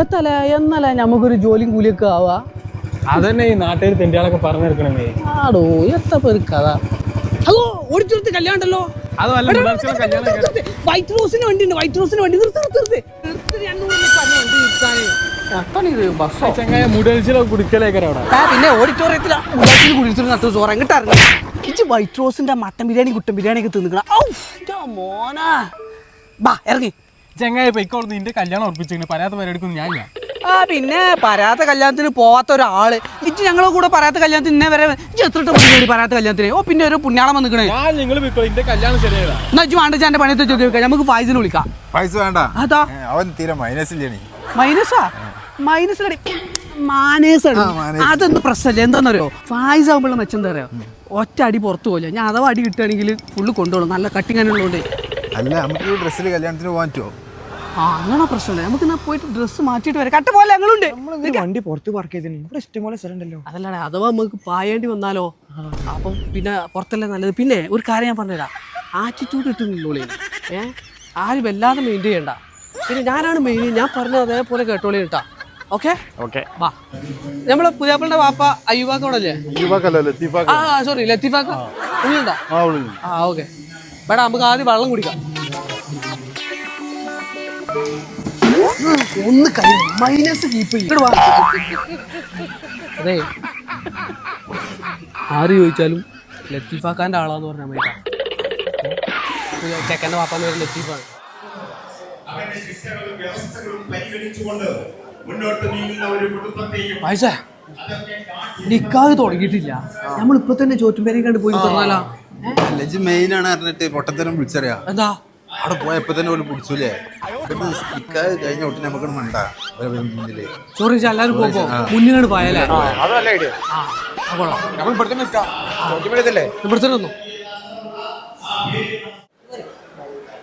എത്തല എന്നല്ല നമുക്കൊരു ജോലിയും കൂലിയൊക്കെ ആവാ. അതന്നെ ഈ നാട്ടിൽ തെണ്ടിയാളൊക്കെ പറഞ്ഞെടുക്കണമേ ആടോ എത്തപ്പോ ഒരു കഥ. അതോ ഓടിച്ചെടുത്ത് കല്യാണല്ലോ വൈറ്റ് റോസിന് വണ്ടി ഉണ്ട് റോസിന് വണ്ടി. നിർത്തി നിർത്തി പിന്നെ ഓഡിറ്റോറിയത്തിലാ. മുല്ലാറ്റിൽ കുടിച്ചിട്ട് നട്ടു ചോറ് എങ്ങോട്ട് ഇറങ്ങി ഇച്ച് വൈറ്റ് റോസിന്റെ മട്ടൻ ബിരിയാണി കുട്ടൻ ബിരിയാണി ഒക്കെ തിന്നിക്കണം മോനാ. ബാ ഇറങ്ങി. ചെങ്ങായ പൊയ്ക്കോളൂ നിന്റെ കല്യാണം ഉറപ്പിച്ചിങ്ങനെ പരാത്ത പരിപാടിക്കൊന്നും ഞാൻ ഇല്ല. ആ പിന്നെ പരാത്ത കല്യാണത്തിന് പോവാത്ത ഒരാൾ. ഇജ്ജ് ഞങ്ങളെ കൂടെ പരാത്ത കല്യാണത്തിന് ഇന്നേ വരെ ഇജ്ജ് എത്ര പരാത്ത പറയാത്ത കല്യാണത്തിന്? ഓ പിന്നെ ഒരു പുണ്യാളം വന്നിക്കണേ ഞാൻ നിങ്ങൾ എന്റെ കല്യാണം ശരിയായതാ. എന്നാ ഇജ്ജ് വേണ്ട എന്റെ പണിയത്തെ ചോദിക്കാം നമുക്ക് ഫൈസിന് വിളിക്കാം. പൈസ വേണ്ട. അതാ. അവൻ തീരെ മൈനസില്ലേ മൈനസാ മൈനസ് മാനേഴ്സ്. അതൊന്നും പ്രശ്നമില്ല. എന്താണെന്നറിയോ ഫായ്സ് ആകുമ്പോഴുള്ള മെച്ചം എന്താ അറിയോ? ഒറ്റ അടി പുറത്തു പോകില്ല ഞാൻ അഥവാ അടി കിട്ടുകയാണെങ്കിൽ ഫുള്ള് കൊണ്ടുപോകണം. നല്ല കട്ടിങ് ഉള്ളതുകൊണ്ട് അല്ല നമുക്ക് ഈ ഡ്രസ്സിൽ കല്യാണത്തിന് പോകാൻ പറ്റുമോ? ആ അങ്ങനെ പ്രശ്നമില്ല. നമുക്ക് എന്നാ പോയിട്ട് ഡ്രസ്സ് മാറ്റിയിട്ട് വരാം. കട്ട പോലെ ഞങ്ങളുണ്ട്. വണ്ടി പുറത്ത് പാർക്ക് ചെയ്തിന് ഇവിടെ ഇഷ്ടംപോലെ സ്ഥലം ഉണ്ടല്ലോ അതല്ലാടെ അഥവാ നമുക്ക് പായേണ്ടി വന്നാലോ? അപ്പം പിന്നെ പുറത്തല്ലേ നല്ലത്. പിന്നെ ഒരു കാര്യം ഞാൻ പറഞ്ഞുതരാം. ആറ്റിറ്റ്യൂഡ് ഇട്ട് നിന്നോളി ഏ? ആരും വല്ലാതെ മെയിന്റെയിൻ ചെയ്യണ്ട. പിന്നെ ഞാനാണ് മെയിൻ ഞാൻ പറഞ്ഞത് അതേപോലെ കേട്ടോളി കേട്ടാ. ഓക്കെ ഓക്കെ വാ. നമ്മളെ പുതിയാപ്പിളുടെ വാപ്പ അയ്യുവാക്കോടല്ലേ ആ സോറി ലത്തീഫാക്ക. ഉള്ളുണ്ടോ ആ ഓക്കെ വേടാ നമുക്ക് ആദ്യം വെള്ളം കുടിക്കാം. ഒന്ന് കൈ മൈനസ് കീപ്പ് ചെയ്യും. അതെ. ആര് ചോദിച്ചാലും ലത്തീഫാക്കാന്റെ ആളാന്ന് പറഞ്ഞാൽ മതി. ചെക്കന്റെ വാപ്പാന്ന് പേര് ലത്തീഫാണ്. അവന്റെ ശിക്ഷകളും വ്യവസ്ഥകളും പരിഗണിച്ചുകൊണ്ട് മുന്നോട്ട് നീങ്ങുന്ന ഒരു കുടുംബത്തെയും പൈസ നിക്കാഹ് തുടങ്ങിയിട്ടില്ല. നമ്മളിപ്പോ തന്നെ ചോറ്റുമ്പേരെ കണ്ട് പോയി പറഞ്ഞാലോ മെയിൻ ആണ് പറഞ്ഞിട്ട് പൊട്ടത്തരം വിളിച്ചറിയാ. എന്താ? അവിടെ പോയപ്പോ തന്നെ ഒരു പിടിച്ചൂലേ കഴിഞ്ഞ ഒട്ടി നമുക്ക് മണ്ട. മുന്നിൽ. സോറി പോകുമ്പോ പോയാലേ? അതല്ല ഐഡിയ നമ്മൾ ഇവിടുത്തെ നിൽക്കാം ഒന്നും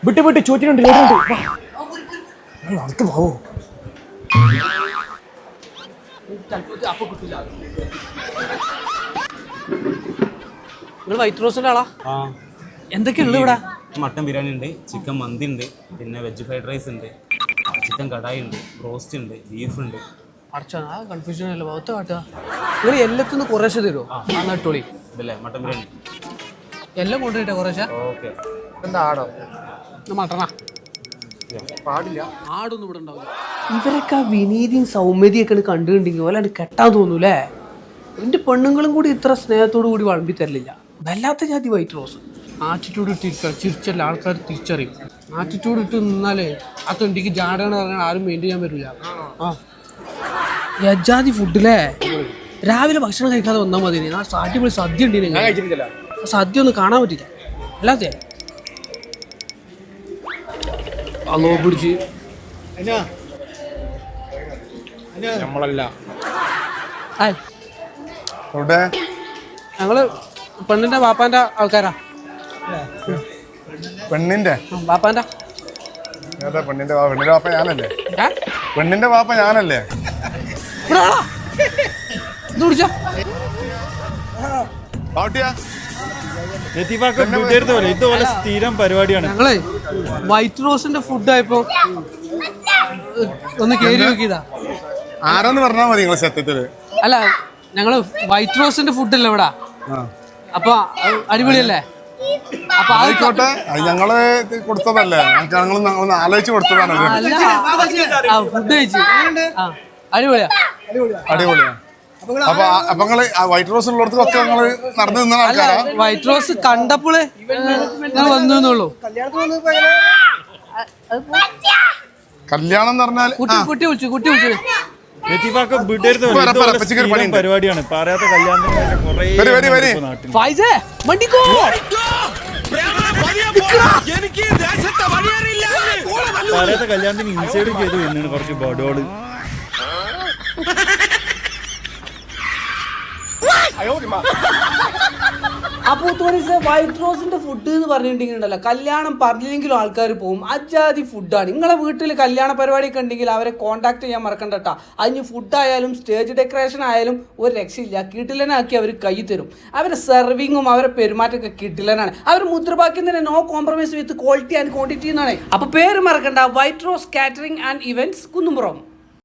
വിട്ട് വിട്ട് ചോറ്റിനുണ്ട് പോവോ? വൈറ്റ് റോസിന്റെ ആളാ? ആ. എന്തൊക്കെയുള്ളു ഇവിടെ? മട്ടൻ ബിരിയാണി ഉണ്ട് ചിക്കൻ മന്തി ഉണ്ട് പിന്നെ വെജ് ഫ്രൈഡ് റൈസ് ഉണ്ട് ചിക്കൻ കടായി ഉണ്ട് റോസ്റ്റ് ഉണ്ട് ബീഫ് ഉണ്ട്. അടച്ചാ ആ കൺഫ്യൂഷൻ അല്ല ഭാഗത്ത് കാട്ടുക നിങ്ങൾ എല്ലാത്തിനും കുറേശ്ശെ തരുമോ ആ. നട്ടോളി ഇതല്ലേ മട്ടൻ ബിരിയാണി? എല്ലാം കൊണ്ടുപോയിട്ടെ കുറേശ്ശെ? ഓക്കെ. ഇത് മട്ടണ പാടില്ല. ആടൊന്നും ഇവിടെ ഉണ്ടാവില്ല. ഇവരൊക്കെ ആ വിനീതിയും സൗമ്യതയൊക്കെ കണ്ടുകൊണ്ടെങ്കിൽ ഓലാണ്ട് കെട്ടാൻ തോന്നൂലേ എന്റെ പെണ്ണുങ്ങളും കൂടി ഇത്ര സ്നേഹത്തോടു കൂടി വളമ്പി തരലില്ല വല്ലാത്ത ജാതി വൈറ്റ് റോസ്. ആറ്റിറ്റ്യൂഡ് ഇട്ടിരിക്കുക ചിരിച്ചല്ല ആൾക്കാർ തിരിച്ചറിയും. ആറ്റിറ്റ്യൂഡ് ഇട്ട് നിന്നാലേ ആ തൊണ്ടിക്ക് ജാടാണ് പറഞ്ഞാൽ ആരും മെയിൻ ചെയ്യാൻ പറ്റില്ല ആ. യജാതി ഫുഡിലേ രാവിലെ ഭക്ഷണം കഴിക്കാതെ വന്നാൽ മതി. ആ അടിപൊളി സദ്യ ഉണ്ട്. കഴിച്ചിട്ടില്ല. സദ്യ ഒന്നും കാണാൻ പറ്റില്ല. അല്ലാതെ. അല്ലോ പിടിച്ച്. നമ്മളല്ല. ഞങ്ങൾ പെണ്ണിന്റെ വാപ്പാന്റെ ആൾക്കാരാ. പെണ്ണിന്റെ? ബാപ്പാന്റെ ഏതാ പെണ്ണിന്റെ വാപ്പ? പെണ്ണിന്റെ വാപ്പ ഞാനല്ലേ? പെണ്ണിന്റെ വാപ്പ ഞാനല്ലേ? ഇതുപോലെ സ്ഥിരം പരിപാടിയാണ്. ഞങ്ങളെ വൈറ്റ് റോസിന്റെ ഫുഡ് ആയപ്പോ ഒന്ന് കേറി നോക്കിയതാ. ആരാന്ന് പറഞ്ഞാ മതി നിങ്ങളെ സത്യത്തിൽ. അല്ല ഞങ്ങൾ വൈറ്റ് റോസിന്റെ ഫുഡ് അല്ലേ ഇവിടെ? അപ്പൊ അടിപൊളിയല്ലേ? ആയിക്കോട്ടെ. അത് ഞങ്ങൾ കൊടുത്തതല്ലേ? ഞങ്ങൾക്ക് ഞങ്ങൾ ഞങ്ങളൊന്ന് ആലോചിച്ച് കൊടുത്തതാണ് ഇത്. ഫുഡ് കഴിച്ചു. ആ അടിപൊളിയാ. അടിപൊളിയാ. അപ്പൊ ആ- അപ്പൊ നിങ്ങൾ ആ വൈറ്റ് റോസ് ഉള്ളിടത്തൊക്കെ നിങ്ങൾ നടന്നു നിന്ന അല്ല ആൾക്കാരാ? വൈറ്റ് റോസ് കണ്ടപ്പോൾ ഞാൻ വന്നു എന്നുള്ളൂ. കല്യാണം എന്ന് പറഞ്ഞാൽ കുട്ടി കുട്ടി വിളിച്ചു കുട്ടി വിളിച്ചു. ലത്തീഫാക്ക് വിടരുത്. പോലെ പോരാ, പോരാ, ഇതുപോലെ പച്ചക്കറി സ്ഥിരം പണിയുണ്ട്. പരിപാടിയാണ്. പറയാത്ത കല്യാണത്തിന് കുറേ വരി, വരി, വരി. നാട്ടിൽ. ഫൈസേ വണ്ടിക്കോ പറയാത്ത കല്യാണത്തിന് ഇൻസൈഡ് ചെയ്ത് വരുന്നതാണ് കുറച്ച് ബഡോൾ. അപ്പൊ തോന്നിസ് വൈറ്റ് റോസിന്റെ ഫുഡ് എന്ന് പറഞ്ഞിട്ടുണ്ടെങ്കിലുണ്ടല്ലോ കല്യാണം പറഞ്ഞില്ലെങ്കിലും ആൾക്കാർ പോകും. അജാതി ഫുഡാണ് നിങ്ങളെ വീട്ടിൽ കല്യാണ പരിപാടിയൊക്കെ ഉണ്ടെങ്കിൽ അവരെ കോൺടാക്ട് ചെയ്യാൻ മറക്കണ്ട കേട്ടോ അതിന് ഫുഡ് ആയാലും സ്റ്റേജ് ഡെക്കറേഷൻ ആയാലും ഒരു രക്ഷയില്ല. കിട്ടിലനാക്കി അവർ കൈ തരും. അവരെ സെർവിങ്ങും അവരെ പെരുമാറ്റമൊക്കെ കിട്ടിലനാണ് അവർ മുദ്രവാക്യം തന്നെ no compromise with quality and quantity എന്നാണ്. അപ്പൊ പേര് മറക്കണ്ട. White rose catering and events Kunnumpuram.